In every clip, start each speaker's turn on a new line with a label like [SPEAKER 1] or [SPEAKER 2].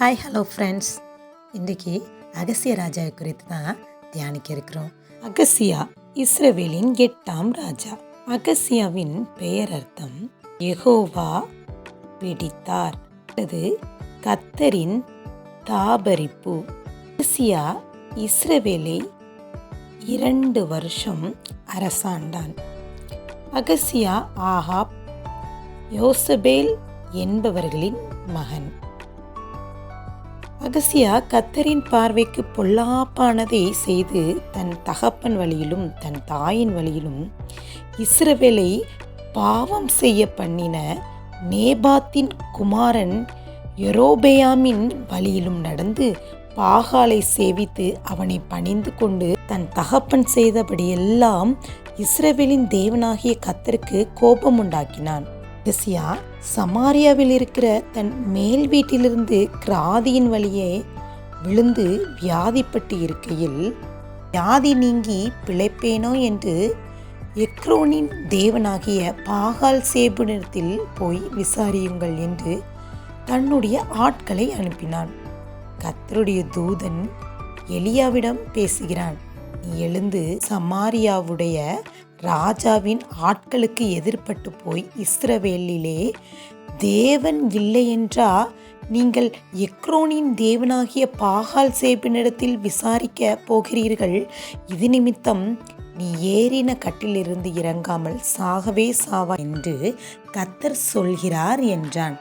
[SPEAKER 1] Hi hello friends இன்றைக்கி அகசிய ராஜாவை குறித்து தான் தியானிக்க இருக்கிறோம். அகசியா இஸ்ரவேலின் எட்டாம் ராஜா. அகசியாவின் பெயர் அர்த்தம் எகோவா பிடித்தார். அது கத்தரின் தாபரிப்பு. அகசியா இஸ்ரவேலை இரண்டு வருஷம் அரசாண்டான். அகசியா ஆஹாப் யோசபேல் என்பவர்களின் மகன். அகசியா கத்தரின் பார்வைக்கு பொல்லாப்பானதை செய்து தன் தகப்பன் வழியிலும் தன் தாயின் வழியிலும் இஸ்ரவேலை பாவம் செய்ய பண்ணின நேபாத்தின் குமாரன் எரோபேயாமின் வழியிலும் நடந்து பாகாலை சேவித்து அவனை பணிந்து கொண்டு தன் தகப்பன் செய்தபடியெல்லாம் இஸ்ரவேலின் தேவனாகிய கத்தருக்கு கோபம் உண்டாக்கினான் அகசியா சமாரியாவில் இருக்கிற தன் மேல் வீட்டிலிருந்து கிராதியின் வழியே விழுந்து வியாதிப்பட்டு இருக்கையில் வியாதி நீங்கி பிழைப்பேனோ என்று எக்ரோனின் தேவனாகிய பாகால் சேபுனிடத்தில் போய் விசாரியுங்கள் என்று தன்னுடைய ஆட்களை அனுப்பினான். கத்தருடைய தூதன் எலியாவிடம் பேசுகிறான் நீ எழுந்து சமாரியாவுடைய ராஜாவின் ஆட்களுக்கு எதிர்ப்பட்டு போய் இஸ்ரவேலிலே தேவன் இல்லை என்றா நீங்கள் எக்ரோனின் தேவனாகிய பாகால் சேபினிடத்தில் விசாரிக்க போகிறீர்கள். இது நிமித்தம் நீ ஏறின கட்டிலிருந்து இறங்காமல் சாகவே சாவா என்று கத்தர் சொல்கிறார் என்றான்.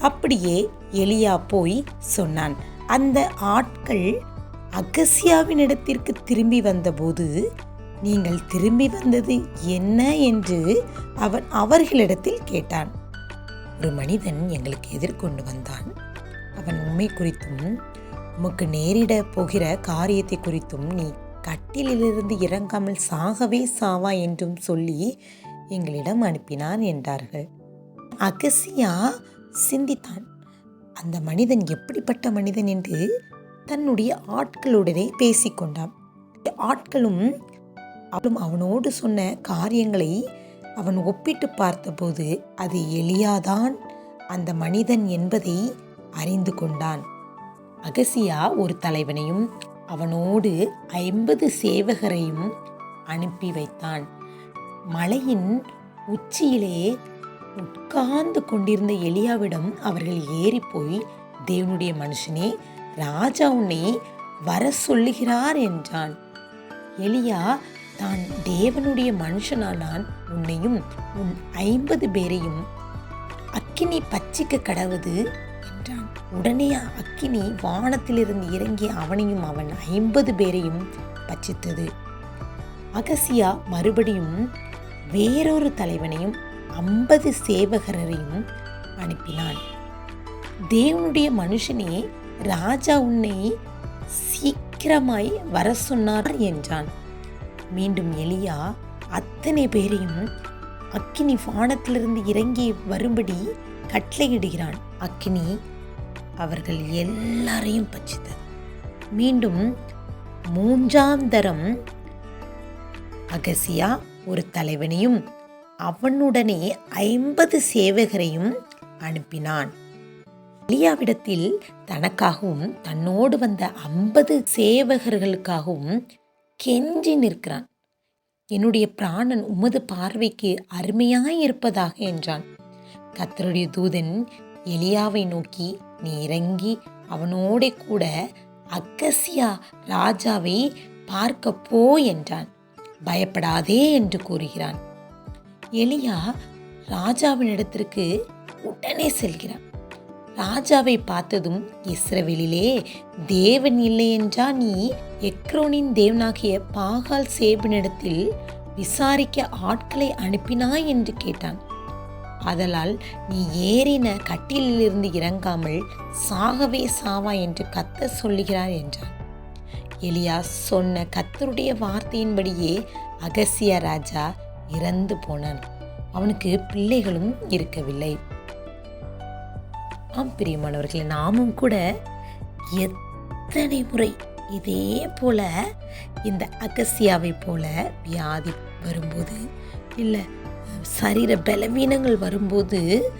[SPEAKER 1] அப்படியே எலியா போய் சொன்னான். அந்த ஆட்கள் அகசியாவினிடத்திற்கு திரும்பி வந்தபோது நீங்கள் திரும்பி வந்தது என்ன என்று அவன் அவர்களிடத்தில் கேட்டான். ஒரு மனிதன் எங்களுக்கு எதிர்கொண்டு வந்தான். அவன் உண்மை குறித்தும் உமக்கு நேரிட போகிற காரியத்தை குறித்தும் நீ கட்டிலிலிருந்து இறங்காமல் சாகவே சாவா என்றும் சொல்லி எங்களிடம் அனுப்பினான் என்றார்கள். அகசியா சிந்தித்தான். அந்த மனிதன் எப்படிப்பட்ட மனிதன் என்று தன்னுடைய ஆட்களுடனே பேசிக்கொண்டான். ஆட்களும் அவளும் அவனோடு சொன்ன காரியங்களை அவன் ஒப்பிட்டு பார்த்தபோது அது எளியாதான் அந்த மனிதன் என்பதை அறிந்து கொண்டான். அகசியா ஒரு தலைவனையும் அவனோடு ஐம்பது சேவகரையும் அனுப்பி வைத்தான். மலையின் உச்சியிலே உட்கார்ந்து கொண்டிருந்த எலியாவிடம் அவர்கள் ஏறி போய் தேவனுடைய மனுஷனே ராஜா உன்னை வர சொல்லுகிறார் என்றான். எலியா தான் தேவனுடைய மனுஷனானான் உன்னையும் உன் ஐம்பது பேரையும் அக்கினி பச்சிக்க கடவுது என்றான். உடனே அக்கினி வானத்திலிருந்து இறங்கி அவனையும் அவன் ஐம்பது பேரையும் பச்சித்தது. அகசியா மறுபடியும் வேறொரு தலைவனையும் ஐம்பது சேவகரையும் அனுப்பினான். தேவனுடைய மனுஷனே ராஜா உன்னை சீக்கிரமாய் வர சொன்னார் என்றான். மீண்டும் எலியா அத்தனை பேரையும் அக்கினி வானத்திலிருந்து இறங்கி வரும்படி கட்டளையிடுகிறான் அக்கினி அவர்கள் எல்லாரையும் பச்சித்தது. மீண்டும் மூன்றாம் தரம் அகசியா ஒரு தலைவனையும் அவனுடனே ஐம்பது சேவகரையும் அனுப்பினான். எலியாவிடத்தில் தனக்காகவும் தன்னோடு வந்த ஐம்பது சேவகர்களுக்காகவும் கெஞ்சி நிற்கிறான். என்னுடைய பிராணன் உமது பார்வைக்கு அருமையாய் இருப்பதாக என்றான். கத்தருடைய தூதன் எலியாவை நோக்கி நீ இறங்கி அவனோட கூட அக்கசியா ராஜாவை பார்க்க போ என்றான். பயப்படாதே என்று கூறுகிறான். எலியா ராஜாவினிடத்திற்கு உடனே செல்கிறான். ராஜாவை பார்த்ததும் இஸ்ரவேலிலே தேவன் இல்லை என்றா நீ எக்ரோனின் தேவனாகிய பாகால் சேபனிடத்தில் விசாரிக்க ஆட்களை அனுப்பினாய்? என்று கேட்டான். அதலால் நீ ஏறின கட்டிலிருந்து இறங்காமல் சாகவே சாவா என்று கத்த சொல்லுகிறார் என்றான். எலியா சொன்ன கத்தருடைய வார்த்தையின்படியே அகசிய ராஜா இறந்து போனான். அவனுக்கு பிள்ளைகளும் இருக்கவில்லை. ஆம் பிரியமானவர்களே நாமும் கூட எத்தனை முறை இதே போல இந்த அகசியாவை போல வியாதி வரும்போது இல்லை சரீர பலவீனங்கள் வரும்போது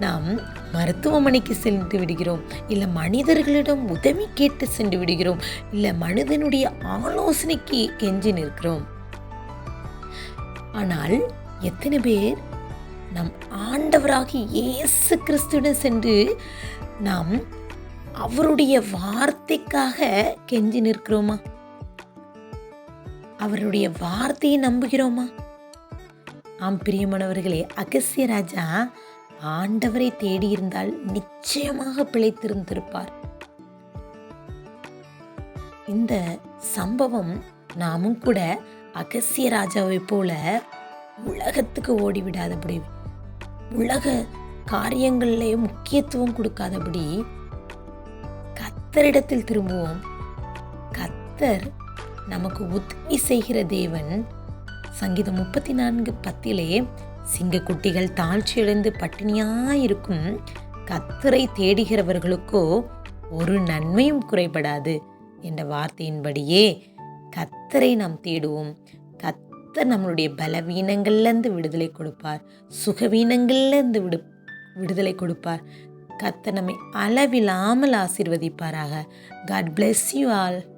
[SPEAKER 1] நாம் மருத்துவமனைக்கு சென்று விடுகிறோம் இல்லை மனிதர்களிடம் உதவி கேட்டு சென்று விடுகிறோம் இல்லை மனிதனுடைய ஆலோசனைக்கு கெஞ்சி நிற்கிறோம். ஆனால் எத்தனை பேர் நம் ஆண்டவராகி இயேசு கிறிஸ்துடன் சென்று நாம் அவருடைய வார்த்தைக்காக கெஞ்சி நிற்கிறோமா? அவருடைய வார்த்தையை நம்புகிறோமா? ஆம் பிரியமானவர்களே அகசிய ராஜா ஆண்டவரை தேடியிருந்தால் நிச்சயமாக பிழைத்திருந்திருப்பார். இந்த சம்பவம் நாமும் கூட அகசிய ராஜாவை போல உலகத்துக்கு ஓடிவிடாதபடி உலக காரியங்களிலே முக்கியத்துவம் கொடுக்காதபடி கத்தரிடத்தில் திரும்புவோம். கத்தர் நமக்கு உதவி செய்கிற தேவன். சங்கீதம் முப்பத்தி நான்கு பத்திலே சிங்கக்குட்டிகள் தாழ்ச்சியடைந்து பட்டினியாயிருக்கும். கத்தரை தேடுகிறவர்களுக்கோ ஒரு நன்மையும் குறைபடாது என்ற வார்த்தையின்படியே கத்தரை நாம் தேடுவோம். கத்தர் நம்மளுடைய பலவீனங்கள்லேருந்து விடுதலை கொடுப்பார். சுகவீனங்கள்லேருந்து விடு விடுதலை கொடுப்பார். கத்தர் நம்மை அளவில்லாமல் ஆசீர்வதிப்பாராக. God bless you all